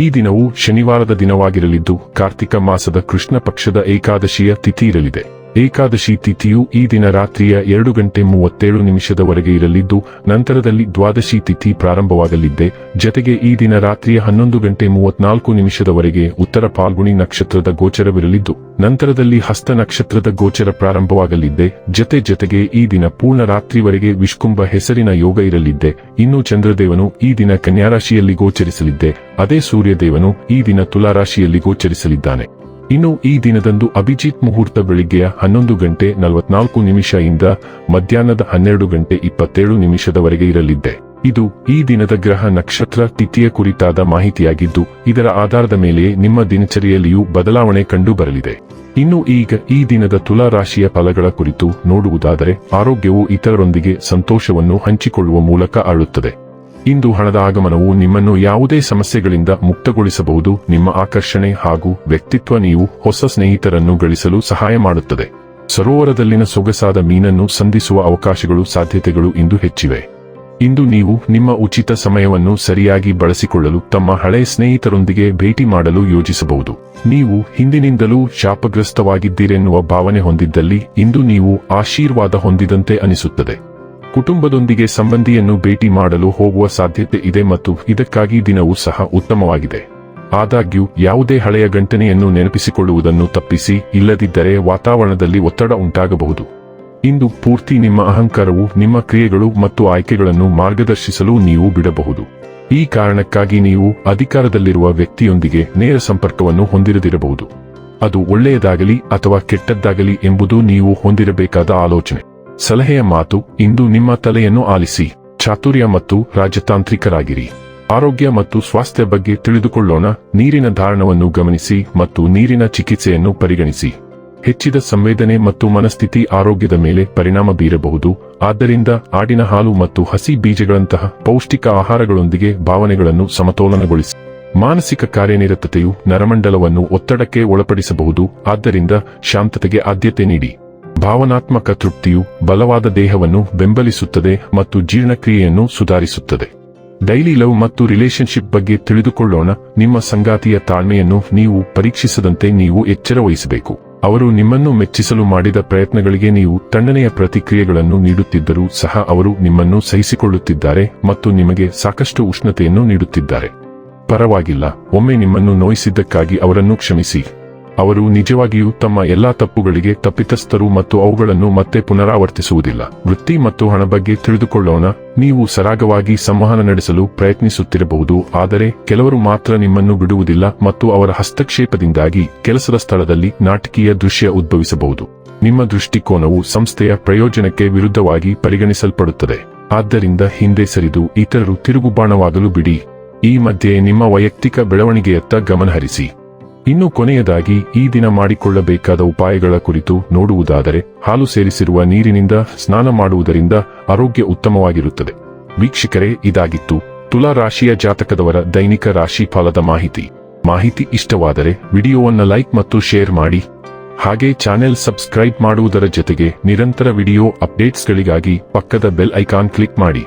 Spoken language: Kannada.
ಈ ದಿನವು ಶನಿವಾರದ ದಿನವಾಗಿರಲಿದ್ದು ಕಾರ್ತಿಕ ಮಾಸದ ಕೃಷ್ಣ ಪಕ್ಷದ ಏಕಾದಶಿಯ ತಿಥಿ ಇರಲಿದೆ. ಏಕಾದಶಿ ತಿಥಿಯು ಈ ದಿನ ರಾತ್ರಿಯ ಎರಡು ಗಂಟೆ ಮೂವತ್ತೇಳು ನಿಮಿಷದವರೆಗೆ ಇರಲಿದ್ದು, ನಂತರದಲ್ಲಿ ದ್ವಾದಶಿ ತಿಥಿ ಪ್ರಾರಂಭವಾಗಲಿದ್ದೆ. ಜತೆಗೆ ಈ ದಿನ ರಾತ್ರಿಯ ಹನ್ನೊಂದು ಗಂಟೆ ಮೂವತ್ನಾಲ್ಕು ನಿಮಿಷದವರೆಗೆ ಉತ್ತರ ಪಾಲ್ಗುಣಿ ನಕ್ಷತ್ರದ ಗೋಚರವಿರಲಿದ್ದು, ನಂತರದಲ್ಲಿ ಹಸ್ತ ನಕ್ಷತ್ರದ ಗೋಚರ ಪ್ರಾರಂಭವಾಗಲಿದ್ದೆ. ಜತೆ ಜತೆಗೆ ಈ ದಿನ ಪೂರ್ಣ ರಾತ್ರಿವರೆಗೆ ವಿಷ್ಕುಂಭ ಹೆಸರಿನ ಯೋಗ ಇರಲಿದ್ದೆ. ಇನ್ನು ಚಂದ್ರದೇವನು ಈ ದಿನ ಕನ್ಯಾರಾಶಿಯಲ್ಲಿ ಗೋಚರಿಸಲಿದ್ದೆ. ಅದೇ ಸೂರ್ಯದೇವನು ಈ ದಿನ ತುಲಾರಾಶಿಯಲ್ಲಿ ಗೋಚರಿಸಲಿದ್ದಾನೆ. ಇನ್ನು ಈ ದಿನದಂದು ಅಭಿಜಿತ್ ಮುಹೂರ್ತ ಬೆಳಿಗ್ಗೆಯ ಹನ್ನೊಂದು ಗಂಟೆ ನಲವತ್ನಾಲ್ಕು ನಿಮಿಷ ಇಂದ ಮಧ್ಯಾಹ್ನದ ಹನ್ನೆರಡು ಗಂಟೆ ಇಪ್ಪತ್ತೇಳು ನಿಮಿಷದವರೆಗೆ ಇರಲಿದ್ದೆ. ಇದು ಈ ದಿನದ ಗ್ರಹ ನಕ್ಷತ್ರ ತಿಥಿಯ ಕುರಿತಾದ ಮಾಹಿತಿಯಾಗಿದ್ದು, ಇದರ ಆಧಾರದ ಮೇಲೆ ನಿಮ್ಮ ದಿನಚರಿಯಲ್ಲಿಯೂ ಬದಲಾವಣೆ ಕಂಡು ಬರಲಿದೆ ಇನ್ನು ಈಗ ಈ ದಿನದ ತುಲಾ ರಾಶಿಯ ಫಲಗಳ ಕುರಿತು ನೋಡುವುದಾದರೆ, ಆರೋಗ್ಯವು ಇತರರೊಂದಿಗೆ ಸಂತೋಷವನ್ನು ಹಂಚಿಕೊಳ್ಳುವ ಮೂಲಕ ಆಳುತ್ತದೆ ಇಂದು ಹಣದ ಆಗಮನವು ನಿಮ್ಮನ್ನು ಯಾವುದೇ ಸಮಸ್ಯೆಗಳಿಂದ ಮುಕ್ತಗೊಳಿಸಬಹುದು. ನಿಮ್ಮ ಆಕರ್ಷಣೆ ಹಾಗೂ ವ್ಯಕ್ತಿತ್ವ ನೀವು ಹೊಸ ಸ್ನೇಹಿತರನ್ನು ಗಳಿಸಲು ಸಹಾಯ ಮಾಡುತ್ತದೆ. ಸರೋವರದಲ್ಲಿನ ಸೊಗಸಾದ ಮೀನನ್ನು ಸಂಧಿಸುವ ಅವಕಾಶಗಳು ಸಾಧ್ಯತೆಗಳು ಇಂದು ಹೆಚ್ಚಿವೆ. ಇಂದು ನೀವು ನಿಮ್ಮ ಉಚಿತ ಸಮಯವನ್ನು ಸರಿಯಾಗಿ ಬಳಸಿಕೊಳ್ಳಲು ತಮ್ಮ ಹಳೆಯ ಸ್ನೇಹಿತರೊಂದಿಗೆ ಭೇಟಿ ಮಾಡಲು ಯೋಜಿಸಬಹುದು. ನೀವು ಹಿಂದಿನಿಂದಲೂ ಶಾಪಗ್ರಸ್ತವಾಗಿದ್ದೀರೆನ್ನುವ ಭಾವನೆ ಹೊಂದಿದ್ದಲ್ಲಿ ಇಂದು ನೀವು ಆಶೀರ್ವಾದ ಹೊಂದಿದಂತೆ ಅನಿಸುತ್ತದೆ. ಕುಟುಂಬದೊಂದಿಗೆ ಸಂಬಂಧಿಯನ್ನು ಭೇಟಿ ಮಾಡಲು ಹೋಗುವ ಸಾಧ್ಯತೆ ಇದೆ ಮತ್ತು ಇದಕ್ಕಾಗಿ ದಿನವೂ ಸಹ ಉತ್ತಮವಾಗಿದೆ. ಆದಾಗ್ಯೂ, ಯಾವುದೇ ಹಳೆಯ ಗಂಟನೆಯನ್ನು ನೆನಪಿಸಿಕೊಳ್ಳುವುದನ್ನು ತಪ್ಪಿಸಿ, ಇಲ್ಲದಿದ್ದರೆ ವಾತಾವರಣದಲ್ಲಿ ಒತ್ತಡ ಉಂಟಾಗಬಹುದು. ಇಂದು ಪೂರ್ತಿ ನಿಮ್ಮ ಅಹಂಕಾರವು, ನಿಮ್ಮ ಕ್ರಿಯೆಗಳು ಮತ್ತು ಆಯ್ಕೆಗಳನ್ನು ಮಾರ್ಗದರ್ಶಿಸಲು ನೀವು ಬಿಡಬಹುದು. ಈ ಕಾರಣಕ್ಕಾಗಿ ನೀವು ಅಧಿಕಾರದಲ್ಲಿರುವ ವ್ಯಕ್ತಿಯೊಂದಿಗೆ ನೇರ ಸಂಪರ್ಕವನ್ನು ಹೊಂದಿರದಿರಬಹುದು. ಅದು ಒಳ್ಳೆಯದಾಗಲಿ ಅಥವಾ ಕೆಟ್ಟದ್ದಾಗಲಿ ಎಂಬುದು ನೀವು ಹೊಂದಿರಬೇಕಾದ ಆಲೋಚನೆ. ಸಲಹೆಯ ಮಾತು ಇಂದು ನಿಮ್ಮ ತಲೆಯನ್ನು ಆಲಿಸಿ. ಚಾತುರ್ಯ ಮತ್ತು ರಾಜತಾಂತ್ರಿಕರಾಗಿರಿ. ಆರೋಗ್ಯ ಮತ್ತು ಸ್ವಾಸ್ಥ್ಯ ಬಗ್ಗೆ ತಿಳಿದುಕೊಳ್ಳೋಣ. ನೀರಿನ ಧಾರಣವನ್ನು ಗಮನಿಸಿ ಮತ್ತು ನೀರಿನ ಚಿಕಿತ್ಸೆಯನ್ನು ಪರಿಗಣಿಸಿ. ಹೆಚ್ಚಿದ ಸಂವೇದನೆ ಮತ್ತು ಮನಸ್ಥಿತಿ ಆರೋಗ್ಯದ ಮೇಲೆ ಪರಿಣಾಮ ಬೀರಬಹುದು. ಆದ್ದರಿಂದ ಆಡಿನ ಹಾಲು ಮತ್ತು ಹಸಿ ಬೀಜಗಳಂತಹ ಪೌಷ್ಟಿಕ ಆಹಾರಗಳೊಂದಿಗೆ ಭಾವನೆಗಳನ್ನು ಸಮತೋಲನಗೊಳಿಸಿ. ಮಾನಸಿಕ ಕಾರ್ಯನಿರತತೆಯು ನರಮಂಡಲವನ್ನು ಒತ್ತಡಕ್ಕೆ ಒಳಪಡಿಸಬಹುದು. ಆದ್ದರಿಂದ ಶಾಂತತೆಗೆ ಆದ್ಯತೆ ನೀಡಿ. ಭಾವನಾತ್ಮಕ ತೃಪ್ತಿಯು ಬಲವಾದ ದೇಹವನ್ನು ಬೆಂಬಲಿಸುತ್ತದೆ ಮತ್ತು ಜೀರ್ಣಕ್ರಿಯೆಯನ್ನು ಸುಧಾರಿಸುತ್ತದೆ. ಡೈಲಿ ಲವ್ ಮತ್ತು ರಿಲೇಶನ್ಶಿಪ್ ಬಗ್ಗೆ ತಿಳಿದುಕೊಳ್ಳೋಣ. ನಿಮ್ಮ ಸಂಗಾತಿಯ ತಾಳ್ಮೆಯನ್ನು ನೀವು ಪರೀಕ್ಷಿಸದಂತೆ ನೀವು ಎಚ್ಚರ ವಹಿಸಬೇಕು. ಅವರು ನಿಮ್ಮನ್ನು ಮೆಚ್ಚಿಸಲು ಮಾಡಿದ ಪ್ರಯತ್ನಗಳಿಗೆ ನೀವು ತಣ್ಣನೆಯ ಪ್ರತಿಕ್ರಿಯೆಗಳನ್ನು ನೀಡುತ್ತಿದ್ದರೂ ಸಹ ಅವರು ನಿಮ್ಮನ್ನು ಸಹಿಸಿಕೊಳ್ಳುತ್ತಿದ್ದಾರೆ ಮತ್ತು ನಿಮಗೆ ಸಾಕಷ್ಟು ಉಷ್ಣತೆಯನ್ನು ನೀಡುತ್ತಿದ್ದಾರೆ. ಪರವಾಗಿಲ್ಲ, ಒಮ್ಮೆ ನಿಮ್ಮನ್ನು ನೋಯಿಸಿದ್ದಕ್ಕಾಗಿ ಅವರನ್ನು ಕ್ಷಮಿಸಿ. ಅವರು ನಿಜವಾಗಿಯೂ ತಮ್ಮ ಎಲ್ಲಾ ತಪ್ಪುಗಳಿಗೆ ತಪ್ಪಿತಸ್ಥರು ಮತ್ತು ಅವುಗಳನ್ನು ಮತ್ತೆ ಪುನರಾವರ್ತಿಸುವುದಿಲ್ಲ. ವೃತ್ತಿ ಮತ್ತು ಹಣ ಬಗ್ಗೆ ತಿಳಿದುಕೊಳ್ಳೋಣ. ನೀವು ಸರಾಗವಾಗಿ ಸಂವಹನ ನಡೆಸಲು ಪ್ರಯತ್ನಿಸುತ್ತಿರಬಹುದು, ಆದರೆ ಕೆಲವರು ಮಾತ್ರ ನಿಮ್ಮನ್ನು ಬಿಡುವುದಿಲ್ಲ ಮತ್ತು ಅವರ ಹಸ್ತಕ್ಷೇಪದಿಂದಾಗಿ ಕೆಲಸದ ಸ್ಥಳದಲ್ಲಿ ನಾಟಕೀಯ ದೃಶ್ಯ ಉದ್ಭವಿಸಬಹುದು. ನಿಮ್ಮ ದೃಷ್ಟಿಕೋನವು ಸಂಸ್ಥೆಯ ಪ್ರಯೋಜನಕ್ಕೆ ವಿರುದ್ಧವಾಗಿ ಪರಿಗಣಿಸಲ್ಪಡುತ್ತದೆ. ಆದ್ದರಿಂದ ಹಿಂದೆ ಸರಿದು ಇತರರು ತಿರುಗುಬಾಣವಾಗಲು ಬಿಡಿ. ಈ ಮಧ್ಯೆ ನಿಮ್ಮ ವೈಯಕ್ತಿಕ ಬೆಳವಣಿಗೆಯತ್ತ ಗಮನಹರಿಸಿ. ಇನ್ನು ಕೊನೆಯದಾಗಿ ಈ ದಿನ ಮಾಡಿಕೊಳ್ಳಬೇಕಾದ ಉಪಾಯಗಳ ಕುರಿತು ನೋಡುವುದಾದರೆ ಹಾಲು ಸೇರಿಸಿರುವ ನೀರಿನಿಂದ ಸ್ನಾನ ಮಾಡುವುದರಿಂದ ಆರೋಗ್ಯ ಉತ್ತಮವಾಗಿರುತ್ತದೆ. ವೀಕ್ಷಕರೇ, ಇದಾಗಿತ್ತು ತುಲಾ ರಾಶಿಯ ಜಾತಕದವರ ದೈನಿಕ ರಾಶಿ ಫಲದ ಮಾಹಿತಿ. ಮಾಹಿತಿ ಇಷ್ಟವಾದರೆ ವಿಡಿಯೋವನ್ನು ಲೈಕ್ ಮತ್ತು ಶೇರ್ ಮಾಡಿ. ಹಾಗೆ ಚಾನೆಲ್ ಸಬ್ಸ್ಕ್ರೈಬ್ ಮಾಡುವುದರ ಜೊತೆಗೆ ನಿರಂತರ ವಿಡಿಯೋ ಅಪ್ಡೇಟ್ಸ್ಗಳಿಗಾಗಿ ಪಕ್ಕದ ಬೆಲ್ ಐಕಾನ್ ಕ್ಲಿಕ್ ಮಾಡಿ.